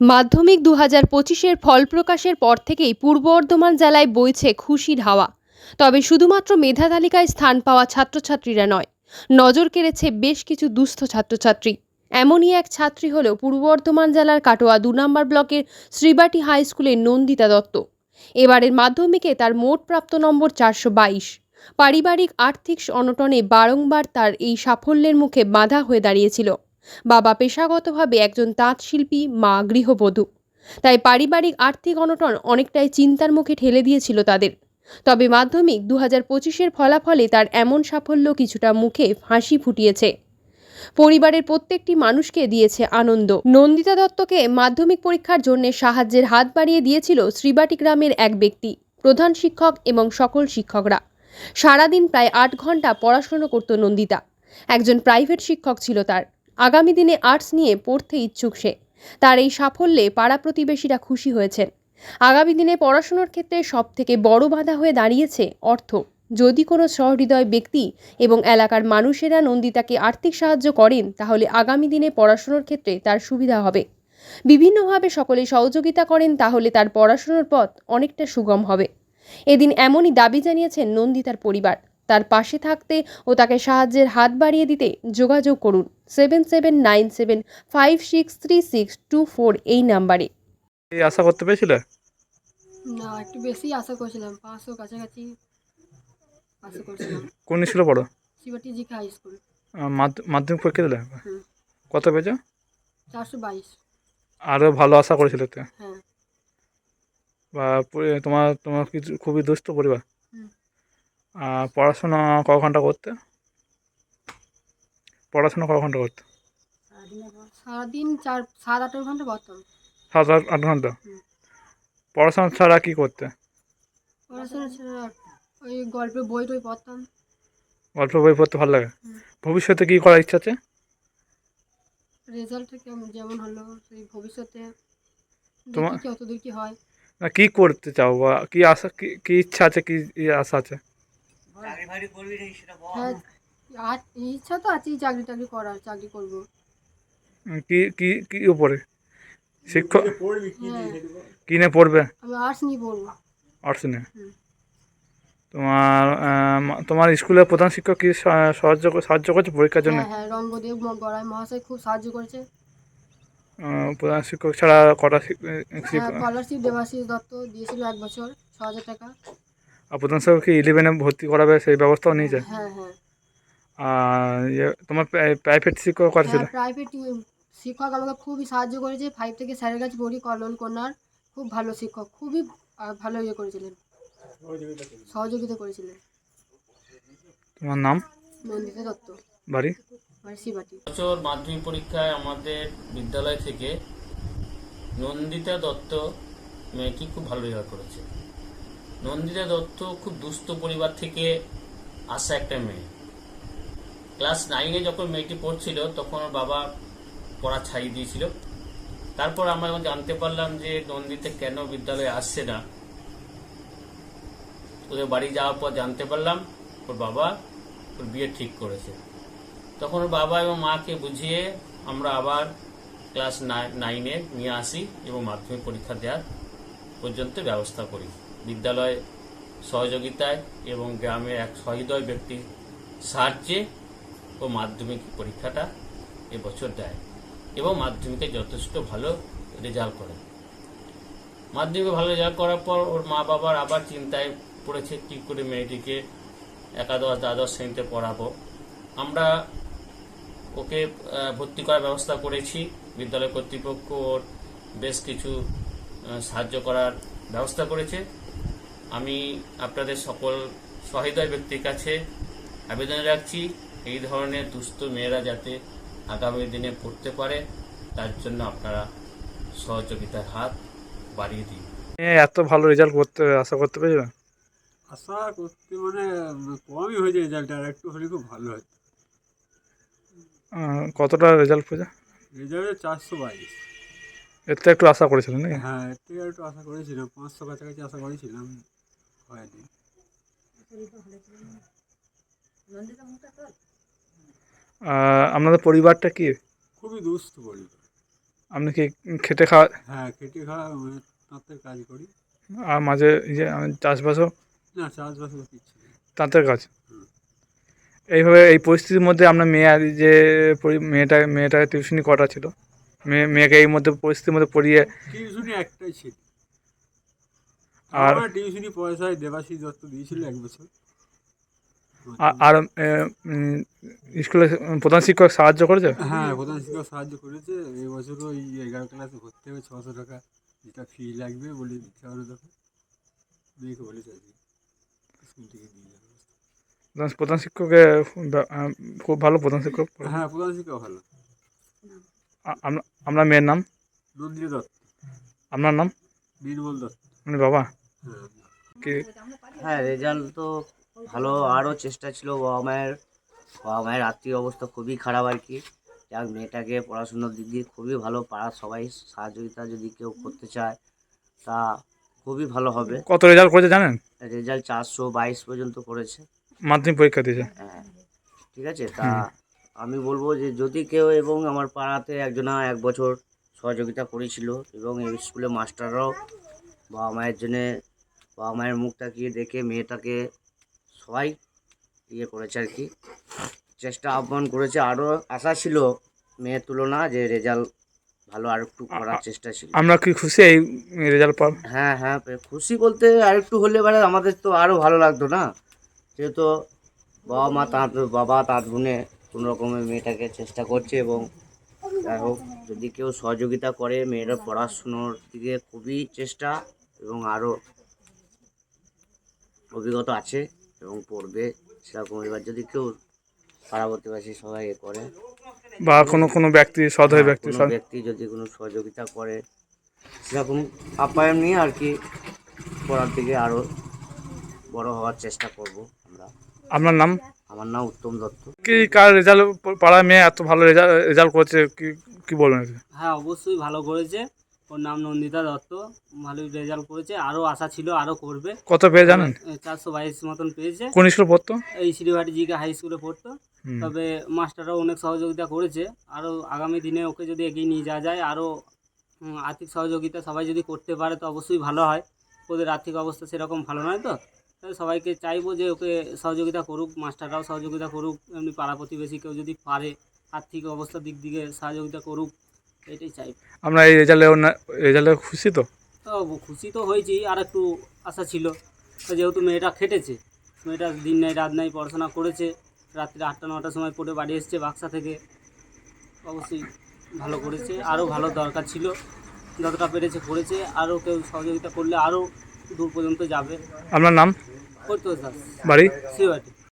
মাধ্যমিক দু হাজার পঁচিশের ফল প্রকাশের পর থেকেই পূর্ব বর্ধমান জেলায় বইছে খুশির হাওয়া। তবে শুধুমাত্র মেধা তালিকায় স্থান পাওয়া ছাত্রছাত্রীরা নয়, নজর কেড়েছে বেশ কিছু দুস্থ ছাত্রছাত্রী। এমনই এক ছাত্রী হল পূর্ব বর্ধমান জেলার কাটোয়া দু নম্বর ব্লকের শ্রীবাটি হাই স্কুলের নন্দিতা দত্ত। এবারের মাধ্যমিকে তার মোট প্রাপ্ত নম্বর চারশো বাইশ। পারিবারিক আর্থিক অনটনে বারংবার তার এই সাফল্যের মুখে বাধা হয়ে দাঁড়িয়েছিল। বাবা পেশাগতভাবে একজন তাঁত শিল্পী মা গৃহবধূ। তাই পারিবারিক আর্থিক অনটন অনেকটাই চিন্তার মুখে ঠেলে দিয়েছিল তাদের। তবে মাধ্যমিক দু হাজার পঁচিশের ফলাফলে তার এমন সাফল্য কিছুটা মুখে হাসি ফুটিয়েছে। পরিবারের প্রত্যেকটি মানুষকে দিয়েছে আনন্দ। নন্দিতা দত্তকে মাধ্যমিক পরীক্ষার জন্য সাহায্যের হাত বাড়িয়ে দিয়েছিল শ্রীবাটি গ্রামের এক ব্যক্তি, প্রধান শিক্ষক এবং সকল শিক্ষকরা। সারাদিন প্রায় আট ঘণ্টা পড়াশুনো করত নন্দিতা। একজন প্রাইভেট শিক্ষক ছিল তার। আগামী দিনে আর্টস নিয়ে পড়তে ইচ্ছুক সে। তার এই সাফল্যে পাড়া প্রতিবেশীরা খুশি হয়েছেন। আগামী দিনে পড়াশোনার ক্ষেত্রে সবথেকে বড় বাধা হয়ে দাঁড়িয়েছে অর্থ। যদি কোনো সহৃদয় ব্যক্তি এবং এলাকার মানুষেরা নন্দিতাকে আর্থিক সাহায্য করেন, তাহলে আগামী দিনে পড়াশোনার ক্ষেত্রে তার সুবিধা হবে। বিভিন্নভাবে সকলে সহযোগিতা করেন, তাহলে তার পড়াশোনার পথ অনেকটা সুগম হবে। এদিন এমনই দাবি জানিয়েছেন নন্দিতার পরিবার। তার পাশে থাকতে ও তাকে সাহায্যের হাত বাড়িয়ে দিতে যোগাযোগ করুন seven seven nine seven five six three six two four এই নাম্বারে। এই আশা করতে পেরেছিলে? না একটু বেশি আশা করেছিলাম পাঁচশো কাছাকাছি আশা করছিলাম। কোন স্কুলে পড়ো? Shibati G K high school. মাধ্য- মাধ্যমিক পরীক্ষা দিলে? কত পেয়েছ? চারশো বাইশ। আরও ভালো আশা করেছিলে তো? হ্যাঁ। বা তোমার তোমার কিছু খুবই দুষ্ট পরিবার? পড়াশোনা ক ঘণ্টা করতে? পড়াশোনা ক ঘণ্টা করতে? সারাদিন চার সাত আট ঘণ্টা পড়তাম। সাত আট আট ঘণ্টা? পড়াশোনা ছাড়া কি করতে? পড়াশোনা ছাড়া ওই গল্পের বই টই পড়তাম। গল্প বই পড়তে ভালো লাগে? ভবিষ্যতে কি করার ইচ্ছা আছে? রেজাল্ট যেমন হলো সেই ভবিষ্যতে তোমার- দেখি কত দূর কি হয়। না কি করতে চাও বা কি আশা কি ইচ্ছা আছে কি আশা আছে? হ্যাঁ আর ইচ্ছা তো আছেই চাকরি টাকরি করার চাকরি করব। কি কি কি উপরে? শিক্ষক? হ্যাঁ। কি নিয়ে পড়বে? আমি আর্টস নিয়ে পড়ব। আর্টস নিয়ে? তোমার তোমার স্কুলের প্রধান শিক্ষক কি সাহায্য সাহায্য করছে পরীক্ষার জন্য? হ্যাঁ হ্যাঁ রঙ্গদেব গড়াই মহাশয় খুব সাহায্য করেছে। প্রধান শিক্ষক ছাড়া কটা হ্যাঁ শিক্ষক? স্কলারশিপ দেবাশিস দত্ত দিয়েছিল এক বছর ছ হাজার টাকা। আর প্রধান শিক্ষক কি ইলেভেনে ভর্তি করাবে সেই ব্যবস্থাও নিয়েছে হ্যাঁ হ্যাঁ। আর ইয়ে, তোমার প্রাইভেট শিক্ষক করেছিল? হ্যাঁ প্রাইভেট শিক্ষক আমাকে খুবই সাহায্য করেছে। ফাইভ থেকে স্যারের কাছে পড়ি কল্যাণ কন্যার। খুব ভালো শিক্ষক খুবই আহ, ভালো ইয়ে করেছিলেন। সহযোগিতা করেছিলেন। তোমার নাম? নন্দিতা দত্ত। বাড়ি? বছর মাধ্যমিক পরীক্ষায় আমাদের বিদ্যালয় থেকে নন্দিতা দত্ত মেয়েটি খুব ভালো রেজাল্ট করেছে। নন্দিতা দত্ত খুব দুস্থ পরিবার থেকে আসা একটা মেয়ে। ক্লাস নাইনে যখন মেয়েটি পড়ছিল, তখন ওর বাবা পড়া ছাড়িয়ে দিয়েছিল। তারপর আমরা জানতে পারলাম যে নন্দিতা কেন বিদ্যালয়ে আসছে না, ওদের বাড়ি যাওয়ার পর জানতে পারলাম ওর বাবা ওর বিয়ে ঠিক করেছে। তখন ওর বাবা এবং মাকে বুঝিয়ে আমরা আবার ক্লাস নাইনে নিয়ে আসি এবং মাধ্যমিক পরীক্ষা দেওয়ার পর্যন্ত ব্যবস্থা করি। বিদ্যালয় সহযোগিতায় এবং গ্রামের এক সহৃদয় ব্যক্তির সাহায্যে ও মাধ্যমিক পরীক্ষাটা এবছর দেয় এবং মাধ্যমিকে যথেষ্ট ভালো রেজাল্ট করে। মাধ্যমিকে ভালো রেজাল্ট করার পর ওর মা বাবার আবার চিন্তায় পড়েছে, কী করে মেয়েটিকে একাদশ, দ্বাদশ শ্রেণীতে পড়াবো। আমরা ওকে ভর্তি করার ব্যবস্থা করেছি। বিদ্যালয় কর্তৃপক্ষ ওর বেশ কিছু সাহায্য করার ব্যবস্থা করেছে। আমি আপনাদের সকল সহৃদয় ব্যক্তির কাছে আবেদন রাখছি এই ধরনের দুস্থ মেয়েরা যাতে আগামী দিনে পড়তে পারে তার জন্য আপনারা সহযোগিতার হাত বাড়িয়ে দিন। এ এত ভালো রেজাল্ট করতে আশা করতে পেরেছিল আশা করতে মানে কমই হয়েছে রেজাল্ট আর একটু হলে খুব ভালো হয়। কতটা রেজাল্ট পেয়েছে? রেজাল্টে চারশো বাইশ। এর থেকে একটু আশা করেছিলেন নাকি? হ্যাঁ এর থেকে একটু আশা করেছিলাম পাঁচশো কাছাকাছি আশা করেছিলাম। আপনাদের পরিবারটা কি? খুবই দুস্থ পরিবার। আপনি কি খেটে খাওয়া হ্যাঁ খেটে খাওয়া মানে তাঁতের কাজ করি। আর মাঝে ইয়ে আমি চাষবাসও না চাষবাস নেই তাঁতের কাজ? এইভাবে এই পরিস্থিতির মধ্যে আপনার মেয়ে আর যে মেয়েটা মেয়েটা টিউশনি কটা ছিল মেয়ে মেয়েকে এই মধ্যে পরিস্থিতির মধ্যে পড়িয়ে টিউশনি একটাই ছিল। আর টিউশনি পয়সায় দেবাশিস দত্ত দিয়েছিল এক বছর। আর স্কুলে প্রধান শিক্ষক সাহায্য করেছে? হ্যাঁ প্রধান শিক্ষক সাহায্য করেছে। এই বছরও ওই এগারো ক্লাসে ভর্তি হবে ছশো টাকা যেটা ফি লাগবে বলে দিতে হবে তখন মেয়েকে বলেছে আর স্কুল থেকে দিয়ে যাবে প্রধান- প্রধান শিক্ষকে খুব ভালো প্রধান শিক্ষক। হ্যাঁ প্রধান শিক্ষক ভালো। আমরা আপনার মেয়ের নাম? নন্দিনী দত্ত। আপনার নাম? নির্মল দত্ত। মানে বাবা? হ্যাঁ রেজাল্ট তো ভালো আরও চেষ্টা ছিল বাবা মায়ের। বাবা মায়ের আর্থিক অবস্থা খুবই খারাপ আর কি। যাক মেয়েটাকে পড়াশুনোর দিক দিয়ে খুবই ভালো পাড়ার সবাই সহযোগিতা যদি কেউ করতে চায় তা খুবই ভালো হবে। কত রেজাল্ট করেছে জানেন? রেজাল্ট চারশো বাইশ পর্যন্ত করেছে। মাধ্যমিক পরীক্ষা দিয়েছে। হ্যাঁ ঠিক আছে তা আমি বলব যে যদি কেউ এবং আমার পাড়াতে একজনা এক বছর সহযোগিতা করেছিল এবং এই স্কুলে মাস্টাররাও বাবা মায়ের জন্যে বাবা মায়ের মুখ তাকিয়ে দেখে মেয়েটাকে সবাই ইয়ে করেছে আর কি। চেষ্টা আহ্বান করেছে। আরও আশা ছিল মেয়ের তুলনা যে রেজাল্ট ভালো আর একটু করার চেষ্টা ছিল। আমরা কি খুশি এই রেজাল্ট পাব হ্যাঁ হ্যাঁ খুশি বলতে আরেকটু হলে এবারে আমাদের তো আরও ভালো লাগতো না। যেহেতু বাবা মা তাঁত বাবা তাঁত গুনে কোনো রকমের মেয়েটাকে চেষ্টা করছে এবং যাই হোক যদি কেউ সহযোগিতা করে মেয়েরা পড়াশুনোর দিকে খুবই চেষ্টা এবং আরও অভিজ্ঞতা আছে এবং পড়বে সেরকম এবার যদি কেউ পাড়া প্রতিবেশী সবাই এ করে। বা কোনো কোনো ব্যক্তি সদয় ব্যক্তি কোনো সদ- ব্যক্তি যদি কোনো সহযোগিতা করে সেরকম আপ্যায়ন নিয়ে আর কি পড়ার দিকে আরও বড় হওয়ার চেষ্টা করব আমরা। আপনার নাম? আমার নাম উত্তম দত্ত। কি কার রেজাল্ট পাড়ার মেয়ে এত ভালো রেজাল্ট রেজাল্ট করেছে কি কি বলবেন? হ্যাঁ অবশ্যই ভালো করেছে। ওর নাম নন্দিতা দত্ত ভালোই রেজাল্ট করেছে আরও আশা ছিল আরও করবে। কত পেয়ে জানেন? চারশো বাইশ মতন পেয়েছে। কোন স্কুলে পড়তো? এই শ্রীবাটি জিকে হাই স্কুলে পড়তো। তবে মাস্টাররাও অনেক সহযোগিতা করেছে। আরও আগামী দিনে ওকে যদি এগিয়ে নিয়ে যাওয়া যায় আরও আর্থিক সহযোগিতা সবাই যদি করতে পারে তো অবশ্যই ভালো হয়। ওদের আর্থিক অবস্থা সেরকম ভালো নয় তো। সবাইকে চাইব যে ওকে সহযোগিতা করুক মাস্টাররাও সহযোগিতা করুক এমনি পাড়া প্রতিবেশী কেউ যদি পারে আর্থিক অবস্থার দিক দিকে সহযোগিতা করুক। এটাই চাই। আমরা এই রেজাল্টে রেজাল্টে খুশি তো? তো খুশি তো হয়েছি আর একটু আশা ছিল। যেহেতু মেয়েটা খেটেছে মেয়েটা দিন নাই রাত নাই পড়াশোনা করেছে রাত্রি আটটা নটার সময় পড়ে বাড়ি এসছে বাক্সা থেকে। অবশ্যই ভালো করেছে আরও ভালো দরকার ছিল। যতটা পেরেছে করেছে আরও কেউ সহযোগিতা করলে আরও দূর পর্যন্ত যাবে। আপনার নাম? বাড়ি? শিবাটি।